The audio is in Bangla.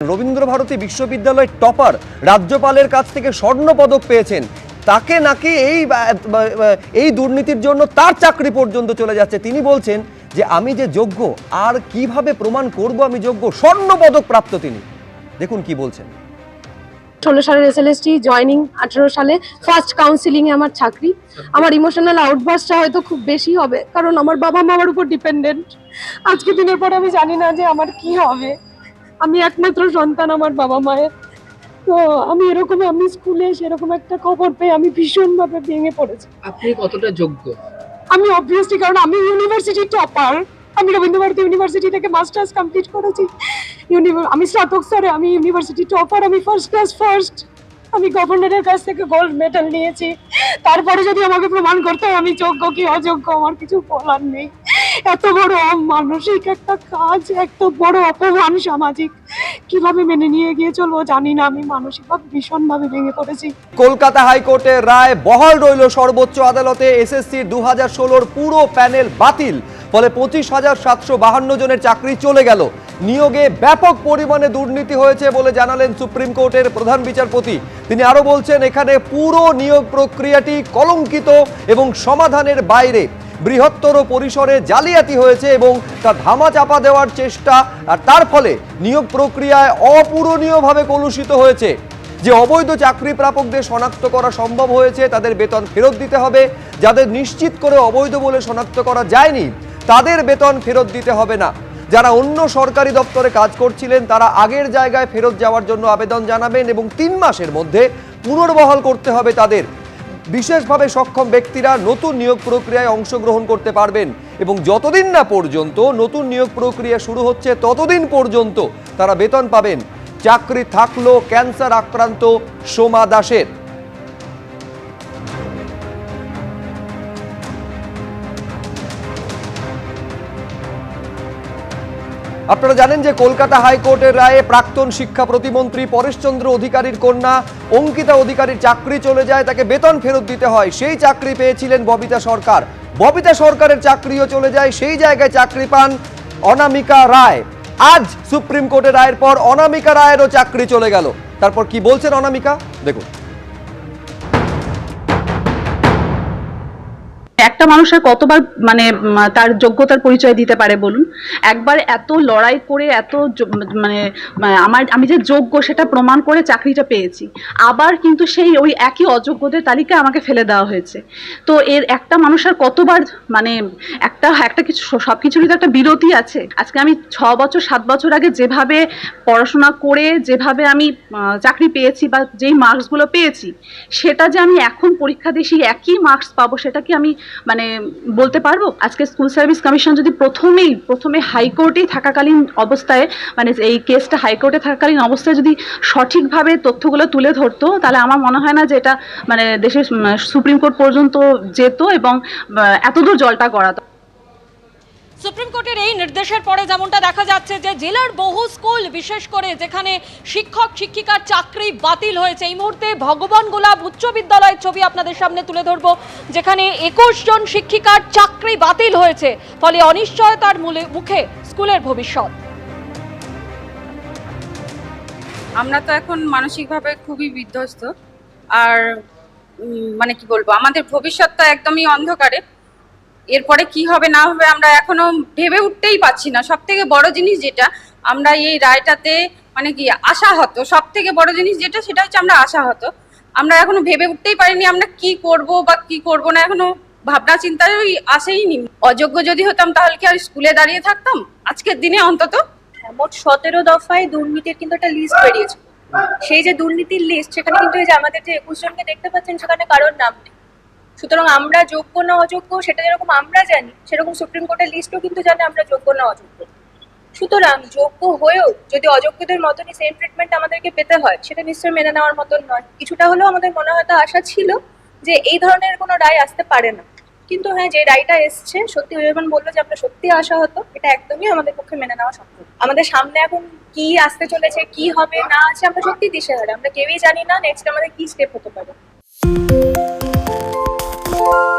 রবীন্দ্রভারতী বিশ্ববিদ্যালয়ের টপার রাজ্যপালের কাছ থেকে স্বর্ণ পদক পেয়েছেন। তাকে নাকি এই এই দুর্নীতির জন্য তার চাকরি পর্যন্ত চলে যাচ্ছে। তিনি বলছেন যে, আমি যে যোগ্য, আর কীভাবে প্রমাণ করব আমি যোগ্য? স্বর্ণ পদক প্রাপ্ত তিনি। দেখুন কি বলছেন। ষোলো সালের এস এল এসএলএসটি জয়নিং আঠেরো সালে ফার্স্ট কাউন্সিলিংয়ে আমার চাকরি। আমার ইমোশনাল আউটবাসটা হয়তো খুব বেশি হবে, কারণ আমার বাবা মা আমার উপর ডিপেন্ডেন্ট আজকে দিনের পর আমি জানি না যে আমার কি হবে। আমি একমাত্র সন্তান আমার বাবা মায়ের। তো আমি এরকম আমি স্কুলে সেরকম একটা খবর পেয়ে আমি ভীষণভাবে ভেঙে পড়েছি। আপনি কতটা যোগ্য? আমি অবভিয়াসলি কারণ আমি ইউনিভার্সিটি টপার আমি রবীন্দ্রভারতী ইউনিভার্সিটি থেকে মাস্টার্স কমপ্লিট করেছি। আমি স্নাতক স্তরে আমি ইউনিভার্সিটি টপার আমি ফার্স্ট ক্লাস ফার্স্ট আমি গভর্নরের কাছ থেকে গোল্ড মেডেল নিয়েছি। তারপরে যদি আমাকে প্রমাণ করতে হয় আমি যোগ্য কি অযোগ্য আমার কিছু বলার নেই। এত বড় মানসিক একটা কাজ, এত বড় অপমান সামাজিক। কীভাবে মেনে নিয়ে গিয়ে চলবো জানি না, আমি মানসিকভাবে ভীষণভাবে ভেঙে পড়েছি। কলকাতা হাইকোর্টের রায় বহাল রইল সর্বোচ্চ আদালতে এসএসসি দু হাজার ষোলোর পুরো প্যানেল বাতিল। ফলে পঁচিশ হাজার সাতশো বাহান্ন জনের চাকরি চলে গেল। নিয়োগে ব্যাপক পরিমাণে দুর্নীতি হয়েছে বলে জানালেন সুপ্রিম কোর্টের প্রধান বিচারপতি। তিনি আরও বলছেন, এখানে পুরো নিয়োগ প্রক্রিয়াটি কলঙ্কিত এবং সমাধানের বাইরে বৃহত্তর পরিসরে জালিয়াতি হয়েছে এবং তা ধামা চাপা দেওয়ার চেষ্টা, আর তার ফলে নিয়োগ প্রক্রিয়ায় অপূরণীয়ভাবে কলুষিত হয়েছে। যে অবৈধ চাকরি প্রাপকদের শনাক্ত করা সম্ভব হয়েছে, তাদের বেতন ফেরত দিতে হবে। যাদের নিশ্চিত করে অবৈধ বলে শনাক্ত করা যায়নি, তাদের বেতন ফেরত দিতে হবে না। যারা অন্য সরকারি দপ্তরে কাজ করছিলেন, তারা আগের জায়গায় ফেরত যাওয়ার জন্য আবেদন জানাবেন এবং তিন মাসের মধ্যে পুনর্বহাল করতে হবে তাদের। বিশেষভাবে সক্ষম ব্যক্তিরা নতুন নিয়োগ প্রক্রিয়ায় অংশগ্রহণ করতে পারবেন এবং যতদিন না পর্যন্ত নতুন নিয়োগ প্রক্রিয়া শুরু হচ্ছে, ততদিন পর্যন্ত তারা বেতন পাবেন। চাকরি থাকল ক্যান্সার আক্রান্ত সোমা দাসের। আপনারা জানেন যে কলকাতা হাইকোর্টের রায়ে প্রাক্তন শিক্ষা প্রতিমন্ত্রী পরেশচন্দ্র অধিকারীর কন্যা অঙ্কিতা অধিকারীর চাকরি চলে যায়, তাকে বেতন ফেরত দিতে হয়। সেই চাকরি পেয়েছিলেন ববিতা সরকার। ববিতা সরকারের চাকরিও চলে যায়, সেই জায়গায় চাকরি পান অনামিকা রায়। আজ সুপ্রিম কোর্টের রায়ের পর অনামিকা রায়েরও চাকরি চলে গেল। তারপর কি বলছেন অনামিকা? দেখুন। একটা মানুষের কতবার মানে তার যোগ্যতার পরিচয় দিতে পারে বলুন? একবার এত লড়াই করে, এত মানে মানে আমার, আমি যে যোগ্য সেটা প্রমাণ করে চাকরিটা পেয়েছি। আবার কিন্তু সেই ওই একই অযোগ্যদের তালিকায় আমাকে ফেলে দেওয়া হয়েছে। তো এর একটা মানুষের কতবার মানে একটা একটা কিছু সব কিছুরই তো একটা বিরতি আছে। আজকে আমি ছ বছর, সাত বছর আগে যেভাবে পড়াশোনা করে, যেভাবে আমি চাকরি পেয়েছি বা যেই মার্কসগুলো পেয়েছি, সেটা যে আমি এখন পরীক্ষা দিয়ে সেই একই মার্কস পাবো, সেটা কি আমি মানে বলতে পারব? আজকে স্কুল সার্ভিস কমিশন যদি প্রথমেই, প্রথমে হাইকোর্টেই থাকাকালীন অবস্থায় মানে এই কেসটা হাইকোর্টে থাকাকালীন অবস্থায় যদি সঠিকভাবে তথ্যগুলো তুলে ধরতো, তাহলে আমার মনে হয় না যে এটা মানে দেশের সুপ্রিম কোর্ট পর্যন্ত যেত এবং এতদূর জলটা গড়াতো। সুপ্রিম কোর্টের এই নির্দেশের পরে যেমনটা দেখা যাচ্ছে যে জেলার বহু স্কুল, বিশেষ করে যেখানে শিক্ষক, শিক্ষিকার চাকরি বাতিল হয়েছে, এই মুহূর্তে ভগবান গোলাপ উচ্চ বিদ্যালয়ের ছবি আপনাদের সামনে তুলে ধরবো, যেখানে একুশ জন শিক্ষিকার চাকরি বাতিল হয়েছে, ফলে অনিশ্চয়তার মূলে- মুখে স্কুলের ভবিষ্যৎ। আমরা তো এখন মানসিকভাবে খুবই বিধ্বস্ত, আর মানে কি বলব, আমাদের ভবিষ্যৎটা একদমই অন্ধকারে এরপরে কি হবে না হবে আমরা এখনও ভেবে উঠতেই পারছি না। সব থেকে বড় জিনিস যেটা আমরা এই রায়টাতে মানে কি আশাহত সব থেকে বড় জিনিস যেটা সেটা হচ্ছে আমরা আশাহত। আমরা এখনও ভেবে উঠতেই পারিনি আমরা কি করব বা কি করব না এখনও ভাবনা ওই আসেইনি। অযোগ্য যদি হতাম তাহলে কি আর স্কুলে দাঁড়িয়ে থাকতাম? আজকের দিনে অন্তত। হ্যাঁ, মোট সতেরো দফায় দুর্নীতির কিন্তু একটা লিস্ট বেরিয়েছে। সেই যে দুর্নীতির লিস্ট সেখানে কিন্তু আমাদের যে একুশ জনকে দেখতে পাচ্ছেন সেখানে কারোর নাম নেই। সুতরাং আমরা যোগ্য না অযোগ্য সেটা যেরকম আমরা জানি, সেরকম সুপ্রিম কোর্টের লিস্টও কিন্তু জানে আমরা যোগ্য না অযোগ্য। সুতরাং যোগ্য হয়েও যদি অযোগ্যদের মতনই সেম ট্রিটমেন্ট আমাদেরকে পেতে হয়, সেটা নিশ্চয়ই মেনে নেওয়ার মতন নয়। কিছুটা হলেও আমাদের মনে হয়তো আশা ছিল যে এই ধরনের কোনো রায় আসতে পারে না। কিন্তু হ্যাঁ যে রায়টা এসছে, সত্যি যখন বলল যে আমরা সত্যি আশা হতো, এটা একদমই আমাদের পক্ষে মেনে নেওয়া সম্ভব। আমাদের সামনে এখন কি আসতে চলেছে, কি হবে, না আছে, আমরা সত্যি দিশেহারা। আমরা কেউই জানি না নেক্সট আমাদের কি স্টেপ হতে পারে। you